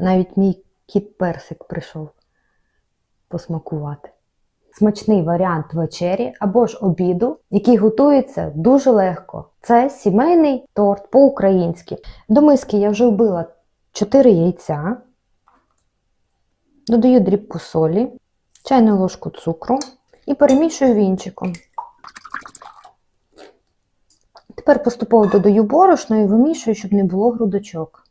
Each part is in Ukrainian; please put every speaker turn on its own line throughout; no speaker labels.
Навіть мій кіт персик прийшов посмакувати. Смачний варіант вечері або ж обіду, який готується дуже легко. Це сімейний торт по-українськи. До миски я вже вбила 4 яйця, додаю дрібку солі, чайну ложку цукру і перемішую вінчиком. Тепер поступово додаю борошно і вимішую, щоб не було грудочок.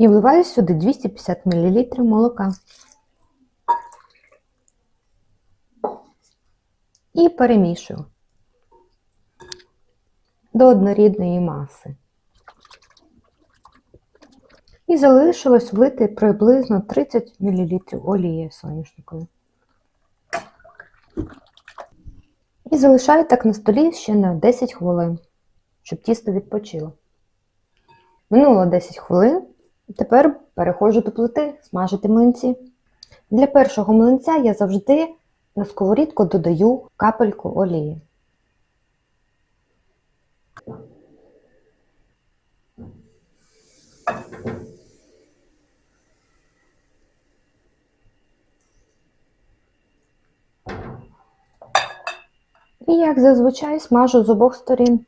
І вливаю сюди 250 мл молока. І перемішую до однорідної маси. І залишилось влити приблизно 30 мл олії соняшникової. І залишаю так на столі ще на 10 хвилин, щоб тісто відпочило. Минуло 10 хвилин. Тепер переходжу до плити смажити млинці. Для першого млинця я завжди на сковорідку додаю капельку олії. І як зазвичай смажу з обох сторін.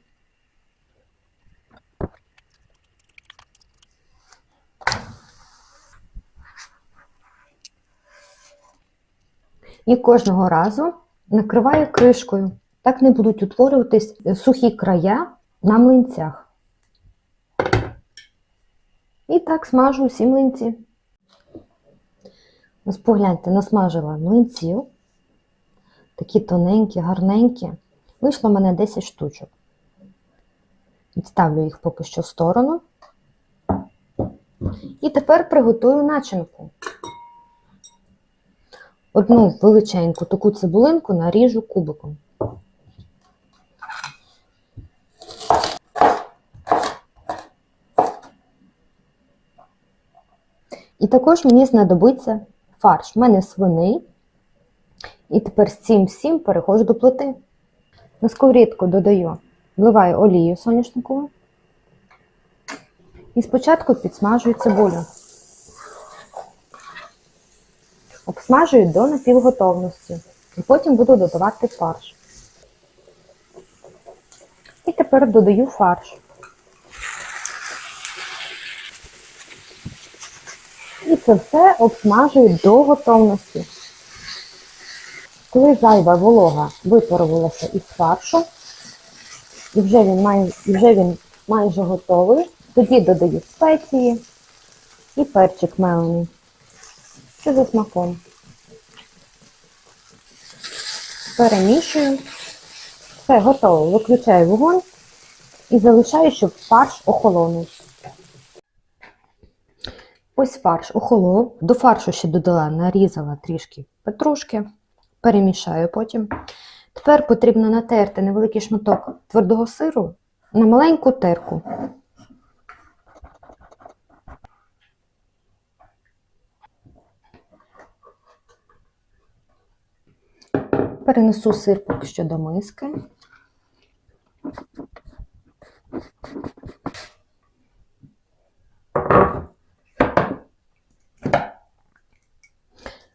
І кожного разу накриваю кришкою. Так не будуть утворюватись сухі края на млинцях. І так смажу усі млинці. Ось погляньте, насмажила млинців. Такі тоненькі, гарненькі. Вийшло в мене 10 штучок. Відставлю їх поки що в сторону. І тепер приготую начинку. Одну величеньку таку цибулинку наріжу кубиком. І також мені знадобиться фарш. У мене свиний. І тепер з цим всім переходжу до плити. На сковорідку додаю, вливаю олію соняшникову. І спочатку підсмажую цибулю. Обсмажую до напівготовності. І потім буду додавати фарш. І тепер додаю фарш. І це все обсмажую до готовності. Коли зайва волога випарувалася із фаршу, і вже він, має, і вже він майже готовий, тоді додаю спеції і перчик мелений. Це за смаком. Перемішую. Все, готово. Виключаю вогонь і залишаю, щоб фарш охолонув. Ось фарш охолов. До фаршу ще додала, нарізала трішки петрушки, перемішаю потім. Тепер потрібно натерти невеликий шматок твердого сиру на маленьку терку. Перенесу сир поки що до миски.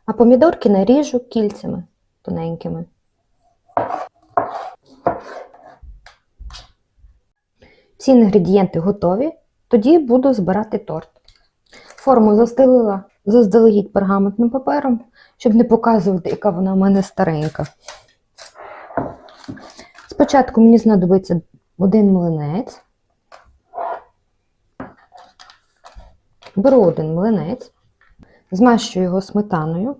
А помідорки наріжу кільцями тоненькими. Всі інгредієнти готові, тоді буду збирати торт. Форму застелила заздалегідь пергаментним папером, щоб не показувати, яка вона в мене старенька. Спочатку мені знадобиться один млинець. Беру один млинець, змащую його сметаною.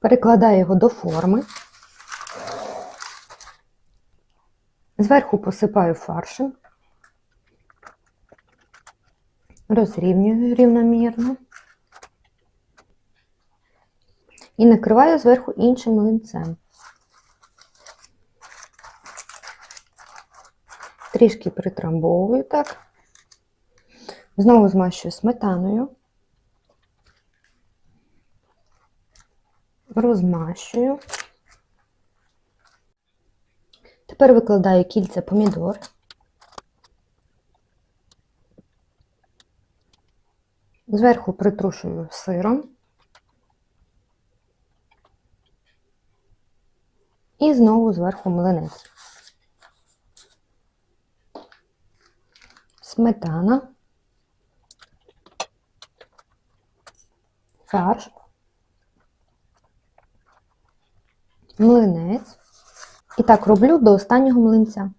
Перекладаю його до форми. Зверху посипаю фаршем, розрівнюю рівномірно і накриваю зверху іншим млинцем. Трішки притрамбовую так. Знову змащую сметаною. Розмащую. Тепер викладаю кільця помідор. Зверху притрушую сиром. І знову зверху млинець. Сметана. Фарш. Млинець. І так роблю до останнього млинця.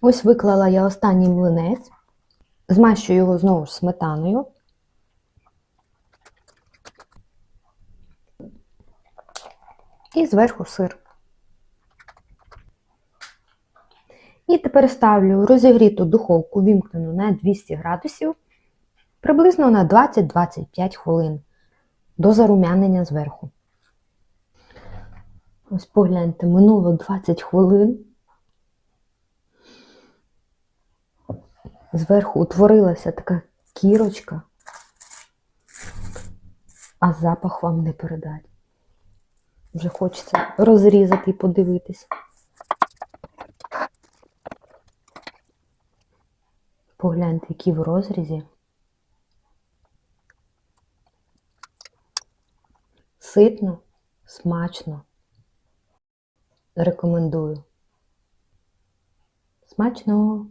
Ось виклала я останній млинець, змащую його знову ж сметаною. І зверху сир. І тепер ставлю розігріту духовку, вімкнену на 200 градусів, приблизно на 20-25 хвилин до зарум'янення зверху. Ось погляньте, минуло 20 хвилин. Зверху утворилася така кірочка, а запах вам не передать. Вже хочеться розрізати і подивитись. Погляньте, які в розрізі. Ситно, смачно. Рекомендую. Смачного!